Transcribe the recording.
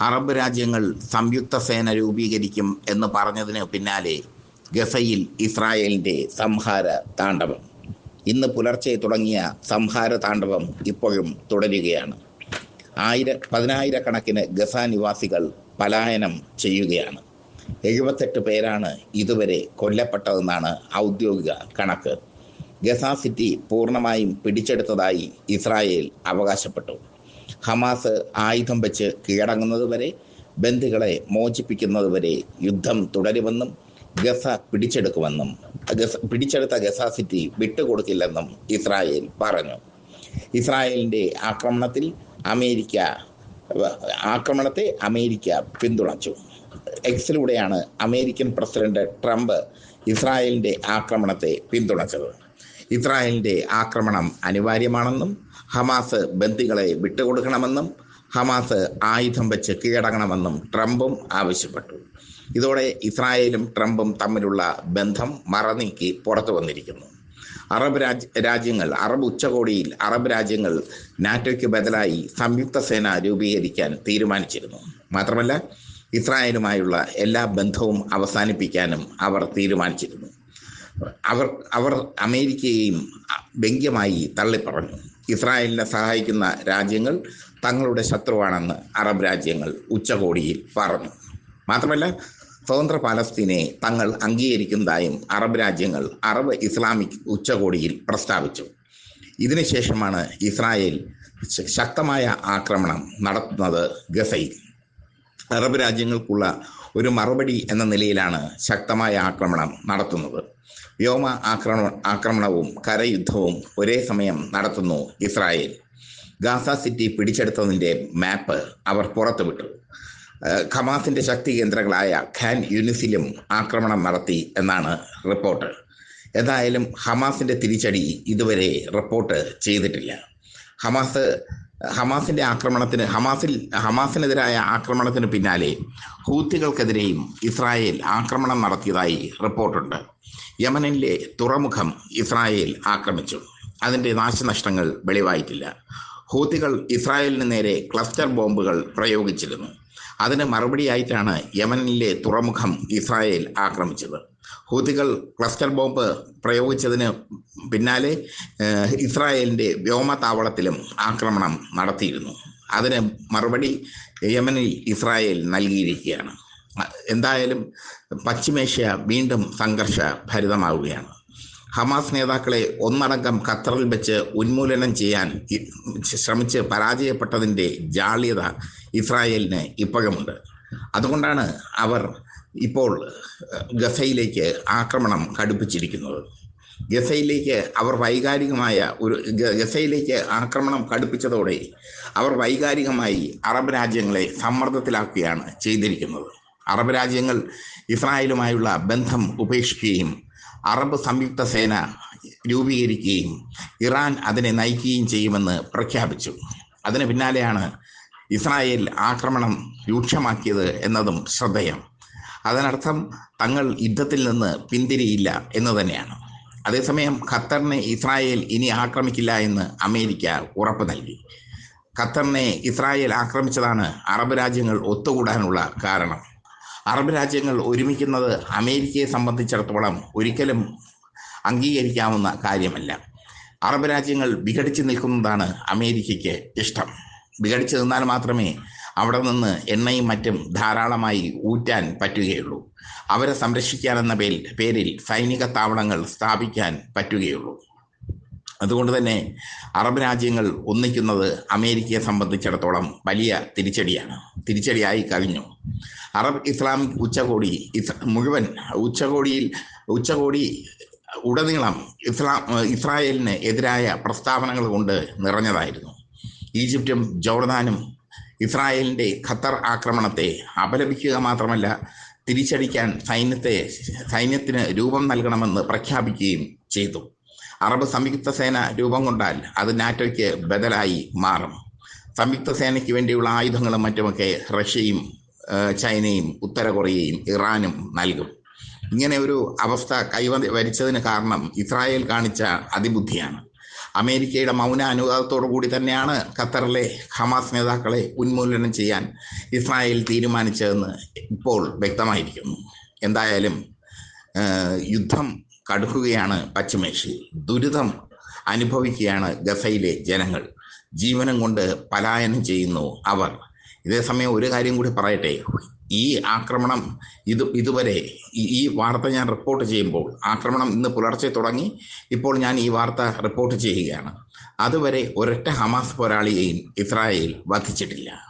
Arab രാജ്യങ്ങൾ സംയുക്ത സേന രൂപീകരിക്കും എന്ന് പറഞ്ഞതിന് പിന്നാലെ ഗസയിൽ ഇസ്രായേലിന്റെ സംഹാര താണ്ഡവം. ഇന്ന് പുലർച്ചെ തുടങ്ങിയ സംഹാര താണ്ഡവം ഇപ്പോഴും തുടരുകയാണ്. ആയിര പതിനായിരക്കണക്കിന് ഗസ നിവാസികൾ പലായനം ചെയ്യുകയാണ്. എഴുപത്തെട്ട് പേരാണ് ഇതുവരെ കൊല്ലപ്പെട്ടതെന്നാണ് ഔദ്യോഗിക കണക്ക്. ഗസ സിറ്റി പൂർണമായും പിടിച്ചെടുത്തതായി ഇസ്രായേൽ അവകാശപ്പെട്ടു. ഹമാസ് ആയുധം വെച്ച് കീഴടങ്ങുന്നതുവരെ ബന്ദികളെ മോചിപ്പിക്കുന്നതുവരെ യുദ്ധം തുടരുമെന്നും ഗസ പിടിച്ചെടുക്കുമെന്നും ഗസ പിടിച്ചെടുത്ത ഗസ സിറ്റി വിട്ടുകൊടുക്കില്ലെന്നും ഇസ്രായേൽ പറഞ്ഞു. ഇസ്രായേലിന്റെ ആക്രമണത്തിൽ അമേരിക്ക ആക്രമണത്തെ അമേരിക്ക പിന്തുണച്ചു. എക്സിലൂടെയാണ് അമേരിക്കൻ പ്രസിഡന്റ് ട്രംപ് ഇസ്രായേലിന്റെ ആക്രമണത്തെ പിന്തുണച്ചത്. ഇസ്രായേലിന്റെ ആക്രമണം അനിവാര്യമാണെന്നും ഹമാസ് ബന്ദികളെ വിട്ടുകൊടുക്കണമെന്നും ഹമാസ് ആയുധം വെച്ച് കീഴടങ്ങണമെന്നും ട്രംപും ആവശ്യപ്പെട്ടു. ഇതോടെ ഇസ്രായേലും ട്രംപും തമ്മിലുള്ള ബന്ധം മറനീക്കി പുറത്തു വന്നിരിക്കുന്നു. അറബ് രാജ് രാജ്യങ്ങൾ അറബ് ഉച്ചകോടിയിൽ അറബ് രാജ്യങ്ങൾ നാറ്റോയ്ക്ക് ബദലായി സംയുക്ത സേന രൂപീകരിക്കാൻ തീരുമാനിച്ചിരുന്നു. മാത്രമല്ല ഇസ്രായേലുമായുള്ള എല്ലാ ബന്ധവും അവസാനിപ്പിക്കാനും അവർ തീരുമാനിച്ചിരുന്നു. അവർ അവർ അമേരിക്കയെയും വ്യംഗ്യമായി തള്ളിപ്പറഞ്ഞു. ഇസ്രായേലിനെ സഹായിക്കുന്ന രാജ്യങ്ങൾ തങ്ങളുടെ ശത്രുവാണെന്ന് അറബ് രാജ്യങ്ങൾ ഉച്ചകോടിയിൽ പറഞ്ഞു. മാത്രമല്ല സ്വതന്ത്ര പാലസ്തീനെ തങ്ങൾ അംഗീകരിക്കുന്നതായും അറബ് രാജ്യങ്ങൾ അറബ് ഇസ്ലാമിക് ഉച്ചകോടിയിൽ പ്രസ്താവിച്ചു. ഇതിനുശേഷമാണ് ഇസ്രായേൽ ശക്തമായ ആക്രമണം നടത്തുന്നത് ഗസയിൽ. അറബ് രാജ്യങ്ങൾക്കുള്ള ഒരു മറുപടി എന്ന നിലയിലാണ് ശക്തമായ ആക്രമണം നടത്തുന്നത്. വ്യോമ ആക്രമണ ആക്രമണവും കരയുദ്ധവും ഒരേ സമയം നടത്തുന്നു ഇസ്രായേൽ. ഗാസ സിറ്റി പിടിച്ചെടുത്തതിന്റെ മാപ്പ് അവർ പുറത്തുവിട്ടു. ഖമാസിന്റെ ശക്തി കേന്ദ്രങ്ങളായ ഖാൻ യൂനിസിലും ആക്രമണം നടത്തി എന്നാണ് റിപ്പോർട്ട്. എന്തായാലും ഹമാസിന്റെ തിരിച്ചടി ഇതുവരെ റിപ്പോർട്ട് ചെയ്തിട്ടില്ല. ഹമാസ് ഹമാസിന്റെ ആക്രമണത്തിന് ഹമാസിൽ ഹമാസിനെതിരായ ആക്രമണത്തിന് പിന്നാലെ ഹൂത്തികൾക്കെതിരെയും ഇസ്രായേൽ ആക്രമണം നടത്തിയതായി റിപ്പോർട്ടുണ്ട്. യമനിലെ തുറമുഖം ഇസ്രായേൽ ആക്രമിച്ചു. അതിന്റെ നാശനഷ്ടങ്ങൾ വെളിവായിട്ടില്ല. ഹൂത്തികൾ ഇസ്രായേലിന് നേരെ ക്ലസ്റ്റർ ബോംബുകൾ പ്രയോഗിച്ചിരുന്നു. അതിന് മറുപടിയായിട്ടാണ് യമനിലെ തുറമുഖം ഇസ്രായേൽ ആക്രമിച്ചത്. ഹൂത്തികൾ ക്ലസ്റ്റർ ബോംബ് പ്രയോഗിച്ചതിന് പിന്നാലെ ഇസ്രായേലിന്റെ വ്യോമതാവളത്തിലും ആക്രമണം നടത്തിയിരുന്നു. അതിന് മറുപടി യമനിൽ ഇസ്രായേൽ നൽകിയിരിക്കുകയാണ്. എന്തായാലും പശ്ചിമേഷ്യ വീണ്ടും സംഘർഷ ഭരിതമാവുകയാണ്. ഹമാസ് നേതാക്കളെ ഒന്നടങ്കം ഖത്തറിൽ വെച്ച് ഉന്മൂലനം ചെയ്യാൻ ശ്രമിച്ച് പരാജയപ്പെട്ടതിന്റെ ജാള്യത ഇസ്രായേലിന് ഇപ്പോഴുമുണ്ട്. അതുകൊണ്ടാണ് അവർ ഇപ്പോൾ ഗസയിലേക്ക് ആക്രമണം കടുപ്പിച്ചിരിക്കുന്നത്. ഗസയിലേക്ക് അവർ വൈകാരികമായ ഒരു ഗസയിലേക്ക് ആക്രമണം കടുപ്പിച്ചതോടെ അവർ വൈകാരികമായി അറബ് രാജ്യങ്ങളെ സമ്മർദ്ദത്തിലാക്കുകയാണ് ചെയ്തിരിക്കുന്നത്. അറബ് രാജ്യങ്ങൾ ഇസ്രായേലുമായുള്ള ബന്ധം ഉപേക്ഷിക്കുകയും അറബ് സംയുക്ത സേന രൂപീകരിക്കുകയും ഇറാൻ അതിനെ നയിക്കുകയും ചെയ്യുമെന്ന് പ്രഖ്യാപിച്ചു. അതിന് പിന്നാലെയാണ് ഇസ്രായേൽ ആക്രമണം രൂക്ഷമാക്കിയത് എന്നതും ശ്രദ്ധേയം. അതിനർത്ഥം തങ്ങൾ യുദ്ധത്തിൽ നിന്ന് പിന്തിരിയില്ല എന്ന് തന്നെയാണ്. അതേസമയം ഖത്തറിനെ ഇസ്രായേൽ ഇനി ആക്രമിക്കില്ല എന്ന് അമേരിക്ക ഉറപ്പ് നൽകി. ഖത്തറിനെ ഇസ്രായേൽ ആക്രമിച്ചതാണ് അറബ് രാജ്യങ്ങൾ ഒത്തുകൂടാനുള്ള കാരണം. അറബ് രാജ്യങ്ങൾ ഒരുമിക്കുന്നത് അമേരിക്കയെ സംബന്ധിച്ചിടത്തോളം ഒരിക്കലും അംഗീകരിക്കാവുന്ന കാര്യമല്ല. അറബ് രാജ്യങ്ങൾ വിഘടിച്ച് നിൽക്കുന്നതാണ് അമേരിക്കയ്ക്ക് ഇഷ്ടം. വിഘടിച്ച് നിന്നാൽ മാത്രമേ അവിടെ നിന്ന് എണ്ണയും മറ്റും ധാരാളമായി ഊറ്റാൻ പറ്റുകയുള്ളൂ. അവരെ സംരക്ഷിക്കാനെന്ന പേരിൽ പേരിൽ സൈനിക താവളങ്ങൾ സ്ഥാപിക്കാൻ പറ്റുകയുള്ളൂ. അതുകൊണ്ട് തന്നെ അറബ് രാജ്യങ്ങൾ ഒന്നിക്കുന്നത് അമേരിക്കയെ സംബന്ധിച്ചിടത്തോളം വലിയ തിരിച്ചടിയാണ്. തിരിച്ചടിയായി കഴിഞ്ഞു. അറബ് ഇസ്ലാമിക് ഉച്ചകോടി മുഴുവൻ ഉച്ചകോടിയിൽ ഉച്ചകോടി ഉടനീളം ഇസ്ലാം ഇസ്രായേലിന് എതിരായ പ്രസ്താവനകൾ കൊണ്ട് നിറഞ്ഞതായിരുന്നു. ഈജിപ്തും ജോർദാനും ഇസ്രായേലിന്റെ ഖത്തർ ആക്രമണത്തെ അപലപിക്കുക മാത്രമല്ല തിരിച്ചടിക്കാൻ സൈന്യത്തെ സൈന്യത്തിന് രൂപം നൽകണമെന്ന് പ്രഖ്യാപിക്കുകയും ചെയ്തു. അറബ് സംയുക്ത സേന രൂപം കൊണ്ടാൽ അത് നാറ്റോയ്ക്ക് ബദലായി മാറും. സംയുക്ത സേനയ്ക്ക് വേണ്ടിയുള്ള ആയുധങ്ങളും മറ്റുമൊക്കെ റഷ്യയും ചൈനയും ഉത്തര കൊറിയയും ഇറാനും നൽകും. ഇങ്ങനെ ഒരു അവസ്ഥ കൈവ വരിച്ചതിന് കാരണം ഇസ്രായേൽ കാണിച്ച അതിബുദ്ധിയാണ്. അമേരിക്കയുടെ മൗന അനുവാദത്തോടു കൂടി തന്നെയാണ് ഖത്തറിലെ ഹമാസ് നേതാക്കളെ ഉന്മൂലനം ചെയ്യാൻ ഇസ്രായേൽ തീരുമാനിച്ചതെന്ന് ഇപ്പോൾ വ്യക്തമായിരിക്കുന്നു. എന്തായാലും യുദ്ധം കടുക്കുകയാണ് പശ്ചിമേഷ്യയിൽ. ദുരിതം അനുഭവിക്കുകയാണ് ഗസയിലെ ജനങ്ങൾ. ജീവനം കൊണ്ട് പലായനം ചെയ്യുന്നു അവർ. ഇതേസമയം ഒരു കാര്യം കൂടി പറയട്ടെ. ഈ ആക്രമണം ഇത് ഇതുവരെ ഈ- വാർത്ത ഞാൻ റിപ്പോർട്ട് ചെയ്യുമ്പോൾ ആക്രമണം ഇന്ന് പുലർച്ചെ തുടങ്ങി ഇപ്പോൾ ഞാൻ ഈ വാർത്ത റിപ്പോർട്ട് ചെയ്യുകയാണ്. അതുവരെ ഒരൊറ്റ ഹമാസ് പോരാളിയെയും ഇസ്രായേൽ വധിച്ചിട്ടില്ല.